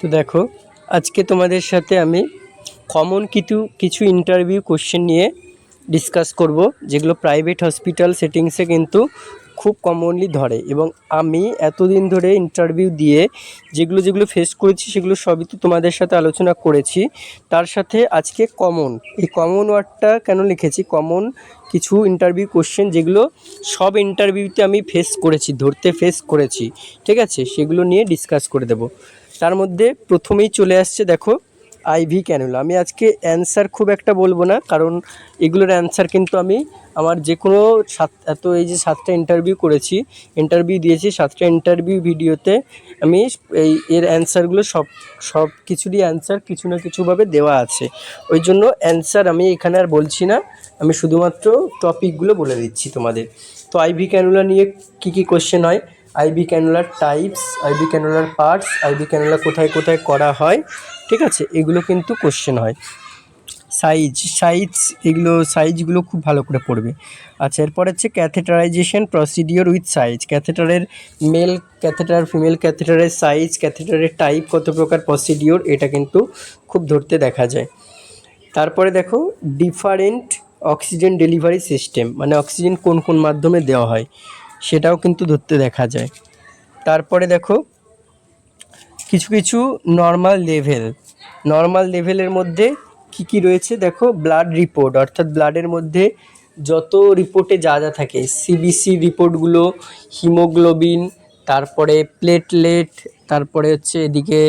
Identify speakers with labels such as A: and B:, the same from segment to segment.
A: তো দেখো, আজকে তোমাদের সাথে আমি কমন কিছু কিছু ইন্টারভিউ কোশ্চেন নিয়ে ডিসকাস করব, যেগুলো প্রাইভেট হসপিটাল সেটিংসে কিন্তু খুব কমনলি ধরে। এবং আমি এতদিন ধরে ইন্টারভিউ দিয়ে যেগুলো যেগুলো ফেস করেছি, সেগুলো সবই তো তোমাদের সাথে আলোচনা করেছি। তার সাথে আজকে কমন এই কমন ওয়ার্ডটা কেন লিখেছি? কমন কিছু ইন্টারভিউ কোশ্চেন যেগুলো সব ইন্টারভিউতে আমি ফেস করেছি, ধরতে ফেস করেছি। ঠিক আছে? সেগুলো নিয়ে ডিসকাস করে দেব। তার মধ্যে প্রথমেই চলে আসছে, দেখো আইভি ক্যানুলা আমি আজকে অ্যান্সার খুব একটা বলব না, কারণ এগুলোর অ্যান্সার কিন্তু আমি আমার যে কোনো সাত, এত এই যে সাতটা ইন্টারভিউ করেছি ইন্টারভিউ দিয়েছি, সাতটা ইন্টারভিউ ভিডিওতে আমি এই, এর অ্যান্সারগুলো সব সব কিছুরই অ্যান্সার কিছু না কিছুভাবে দেওয়া আছে। ওই জন্য অ্যান্সার আমি এখানে আর বলছি না, আমি শুধুমাত্র টপিকগুলো বলে দিচ্ছি তোমাদের। তো আইভি ক্যানুলা নিয়ে কী কী কোশ্চেন হয়? আইভি ক্যানুলার টাইপস আইভি ক্যানুলার পার্টস আইভি ক্যানুলা কোথায় কোথায় করা হয়, ঠিক আছে? এগুলো কিন্তু কোশ্চেন হয়। সাইজ সাইজ এগুলো সাইজগুলো খুব ভালো করে পড়বে। আচ্ছা এরপর হচ্ছে ক্যাথেটারাইজেশন প্রসিডিওর উইথ সাইজ ক্যাথেটারের মেল ক্যাথেটার ফিমেল ক্যাথেটারের সাইজ ক্যাথেটারের টাইপ কত প্রকার প্রসিডিওর এটা কিন্তু খুব ধরতে দেখা যায়। তারপরে দেখো ডিফারেন্ট অক্সিজেন ডেলিভারি সিস্টেম মানে অক্সিজেন কোন কোন মাধ্যমে দেওয়া হয়। সেটাও কিন্তু ধরতে দেখা যায়। তারপরে দেখো, কিছু কিছু নর্মাল লেভেল নর্মাল লেভেলের মধ্যে কি কি রয়েছে দেখো? ব্লাড রিপোর্ট অর্থাৎ ব্লাডের মধ্যে যত রিপোর্টে যা যা থাকে সিবিসি রিপোর্টগুলো হিমোগ্লোবিন তারপরে প্লেটলেট তারপরে হচ্ছে এদিকে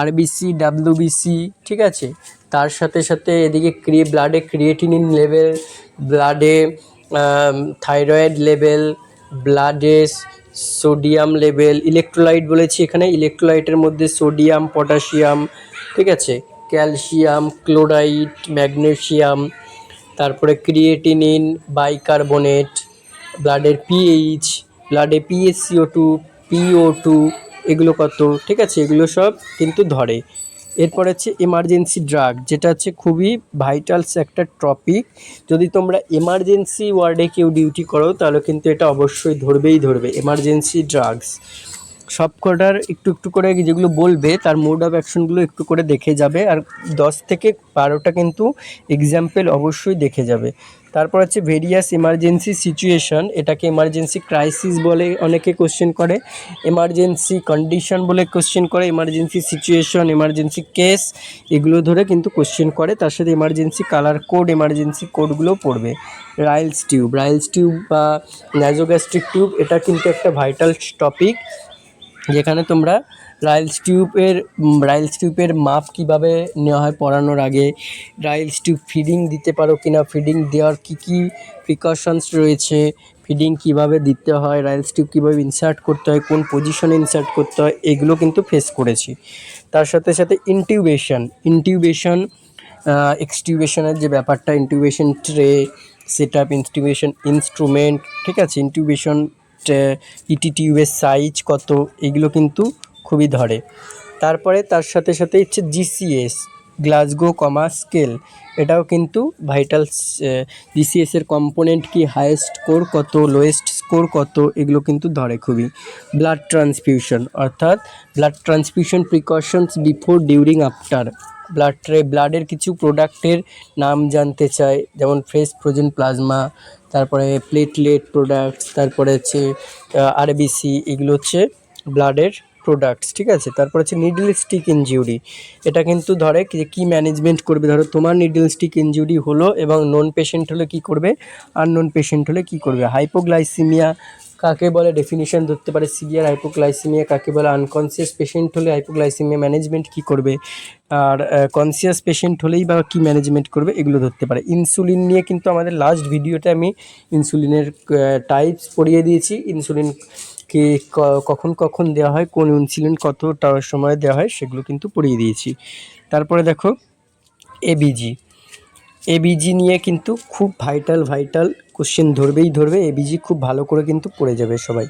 A: আরবিসি ডাব্লিউবিসি ঠিক আছে? তার সাথে সাথে এদিকে ক্রিয়ে ব্লাডে ক্রিয়েটিনিন লেভেল ব্লাডে থাইরয়েড লেভেল ব্লাডে সোডিয়াম লেভেল ইলেকট্রোলাইট বলেছি এখানে। ইলেকট্রোলাইটের মধ্যে সোডিয়াম পটাশিয়াম ঠিক আছে? ক্যালসিয়াম ক্লোরাইড ম্যাগনেশিয়াম তারপরে ক্রিয়েটিনিন বাইকার্বনেট ব্লাডের পিএইচ ব্লাডে পিএসসিও টু পিও টু এগুলো কত? ঠিক আছে, এগুলো সব কিন্তু ধরে। এরপর হচ্ছে এমার্জেন্সি ড্রাগ যেটা হচ্ছে খুবই ভাইটালস একটা টপিক যদি তোমরা এমার্জেন্সি ওয়ার্ডে কেউ ডিউটি করো, তাহলে কিন্তু এটা অবশ্যই ধরবেই ধরবে এমার্জেন্সি ড্রাগস সব কটার একটু একটু করে যেগুলো বলবে, তার মোড অফ অ্যাকশনগুলো একটু করে দেখে যাবে। আর দশ থেকে বারোটা কিন্তু এক্সাম্পল অবশ্যই দেখে যাবে। তারপর হচ্ছে ভেরিয়াস এমার্জেন্সি সিচুয়েশন এটাকে এমার্জেন্সি ক্রাইসিস বলে অনেকে কোশ্চেন করে এমার্জেন্সি কন্ডিশন বলে কোশ্চেন করে এমার্জেন্সি সিচুয়েশন এমার্জেন্সি কেস এগুলো ধরে কিন্তু কোশ্চেন করে। তার সাথে এমার্জেন্সি কালার কোড এমার্জেন্সি কোডগুলো পড়বে। রাইলস টিউব রাইলস টিউব বা ন্যাজোগ্যাস্ট্রিক টিউব এটা কিন্তু একটা ভাইটাল টপিক যেখানে তোমরা রাইলস টিউবের রাইলস টিউবের মাপ কীভাবে নেওয়া হয় পড়ানোর আগে রাইলস টিউব ফিডিং দিতে পারো কি না ফিডিং দেওয়ার কী কী প্রিকশনস রয়েছে ফিডিং কীভাবে দিতে হয় রাইলস টিউব কীভাবে ইনসার্ট করতে হয়, কোন পজিশনে ইনসার্ট করতে হয়, এগুলো কিন্তু ফেস করেছি। তার সাথে সাথে ইনটিউবেশন ইনটিউবেশন এক্সটিউবেশনের যে ব্যাপারটা intubation tray set up intubation instrument ঠিক আছে? ইনটিউবেশন ইটি টিউবের সাইজ কত, এগুলো কিন্তু খুবই ধরে। তারপরে তার সাথে সাথে হচ্ছে জিসিএস গ্লাসগো কমা স্কেল এটাও কিন্তু ভাইটাল জিসিএস এর কম্পোনেন্ট কি হায়েস্ট স্কোর কত লোয়েস্ট স্কোর কত, এগুলো কিন্তু ধরে খুবই। ব্লাড ট্রান্সফিউশন অর্থাৎ blood transfusion precautions before during after blood ব্লাডের কিছু প্রোডাক্টের নাম জানতে চাই, যেমন ফ্রেশ ফ্রোজেন প্লাজমা তারপরে প্লেটলেট প্রোডাক্টস তারপরে হচ্ছে আরবিসি এগুলো হচ্ছে ব্লাডের প্রোডাক্টস ঠিক আছে? তারপরে হচ্ছে নিডল স্টিক ইনজিউরি এটা কিন্তু ধরে কি ম্যানেজমেন্ট করবে? ধরো তোমার নিডল স্টিক ইনজিউরি হলো এবং নন পেশেন্ট হলে কী করবে? আর নন পেশেন্ট হলে কী করবে? হাইপোগ্লাইসিমিয়া কাকে বলে ডেফিনিশন ধরতে পারে? সিভিয়ার হাইপোগ্লাইসিমিয়া কাকে বলে? আনকনসিয়াস পেশেন্ট হলে হাইপোগ্লাইসিমিয়া ম্যানেজমেন্ট কী করবে? আর কনসিয়াস পেশেন্ট হলেই বা কী ম্যানেজমেন্ট করবে? এগুলো ধরতে পারে। ইনসুলিন নিয়ে কিন্তু আমাদের লাস্ট ভিডিওতে আমি ইনসুলিনের টাইপস পড়িয়ে দিয়েছি। ইনসুলিন কি কখন কখন দেওয়া হয়, কোন ইনসুলিন কতটা সময় দেওয়া হয়, সেগুলো কিন্তু পড়িয়ে দিয়েছি। তারপরে দেখো এবিজি এবিজি নিয়ে কিন্তু খুব ভাইটাল ভাইটাল কোশ্চেন ধরবেই ধরবে। এবিজি খুব ভালো করে কিন্তু পড়ে যাবে সবাই।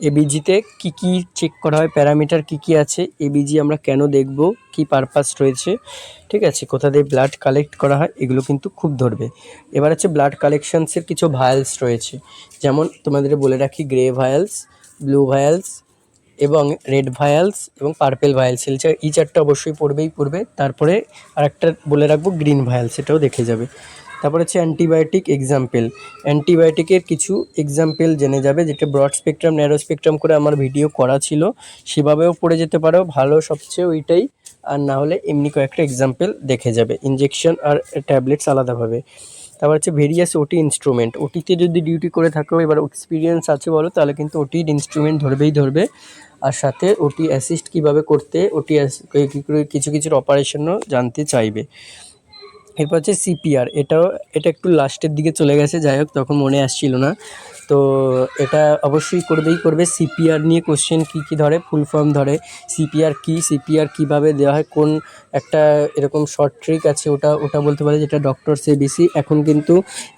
A: এবিজিতে কি কি চেক করা হয় প্যারামিটার কি কি আছে এবিজি আমরা কেন দেখব, কি পারপাস রয়েছে, ঠিক আছে? কোথা দিয়ে ব্লাড কালেক্ট করা হয়, এগুলো কিন্তু খুব ধরবে। এবার হচ্ছে ব্লাড কালেকশনসের কিছু ভায়ালস রয়েছে। যেমন তোমাদের বলে রাখি গ্রে ভায়ালস ব্লু ভায়ালস এবং রেড ভায়ালস এবং পার্পেল ভায়ালস এই চারটা অবশ্যই পড়বেই পড়বে। তারপরে আরেকটা বলে রাখব গ্রিন ভায়ালস সেটাও দেখে যাবে। তারপর হচ্ছে অ্যান্টিবায়োটিক এক্সাম্পেল অ্যান্টিবায়োটিকের কিছু এক্সাম্পল জেনে যাবে, যেটা ব্রড স্পেকট্রাম ন্যারো স্পেকট্রাম করে আমার ভিডিও করা ছিল। সেভাবেও পড়ে যেতে পারো, ভালো সবচেয়ে ওইটাই। আর না হলে এমনি কয়েকটা এক্সাম্পেল দেখে যাবে। ইনজেকশন আর ট্যাবলেটস আলাদাভাবে। তারপর হচ্ছে ভেরিয়াস ওটি ইনস্ট্রুমেন্ট ওটিতে যদি ডিউটি করে থাকো, এবার এক্সপিরিয়েন্স আছে বলো, তাহলে কিন্তু ওটির ইনস্ট্রুমেন্ট ধরবেই ধরবে। আর সাথে ওটি অ্যাসিস্ট কীভাবে করতে ওটি কিছু কিছুর অপারেশনও জানতে চাইবে। এরপর হচ্ছে সিপিআর এটাও, এটা একটু লাস্টের দিকে চলে গেছে, যাই হোক, তখন মনে আসছিল না। তো এটা অবশ্যই করবেই করবে। সিপিআর নিয়ে কোশ্চেন কী কী ধরে ফুল ফর্ম ধরে সিপিআর কী সিপিআর কীভাবে দেওয়া হয়, কোন একটা এরকম শর্ট ট্রিক আছে, ওটা ওটা বলতে পারে যেটা ডক্টর এবিসি এখন কিন্তু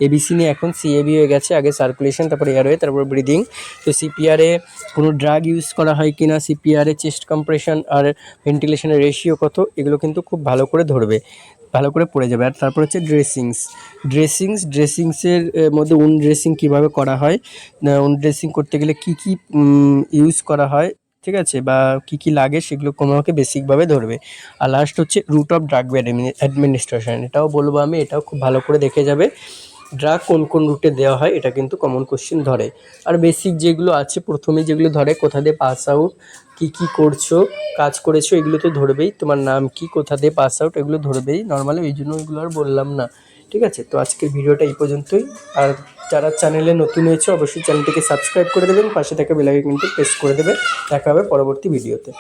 A: এবিসি নিয়ে এখন সিএবি হয়ে গেছে, আগে সার্কুলেশন তারপর এয়ারওয়ে তারপর ব্রিদিং তো সিপিআরে কোনো ড্রাগ ইউজ করা হয় কি না সিপিআরে চেস্ট কম্প্রেশন আর ভেন্টিলেশনের রেশিও কত, এগুলো কিন্তু খুব ভালো করে ধরবে। ভালো করে পড়ে যাবে। আর তারপর হচ্ছে ড্রেসিংস ড্রেসিংস ড্রেসিংসের মধ্যে উন ড্রেসিং কীভাবে করা হয়? উন ড্রেসিং করতে গেলে কি কি ইউজ করা হয়? ঠিক আছে? বা কি কি লাগে সেগুলো তোমাকে বেসিকভাবে ধরবে। আর লাস্ট হচ্ছে রুট অফ ড্রাগ অ্যাডমিনিস্ট্রেশন এটাও বলব আমি, এটাও খুব ভালো করে দেখে যাবে। ড্রাগ কোন কোন রুটে দেওয়া হয়, এটা কিন্তু কমন কোশ্চেন ধরে। আর বেসিক যেগুলো আছে, প্রথমে যেগুলো ধরে, কোথা দিয়ে পাস আউট কী কী করছ, কাজ করেছ, এগুলো তো ধরবেই। তোমার নাম কি, কোথা দিয়ে পাস আউট এগুলো ধরবেই। নর্মালি ওই জন্য এগুলো আর বললাম না। ঠিক আছে? তো আজকের ভিডিওটা এই পর্যন্তই। আর যারা চ্যানেলে নতুন হয়েছে, অবশ্যই চ্যানেলটিকে সাবস্ক্রাইব করে দেবেন। পাশে থাকা বেলাকে কিন্তু প্রেস করে দেবে। দেখা হবে পরবর্তী ভিডিওতে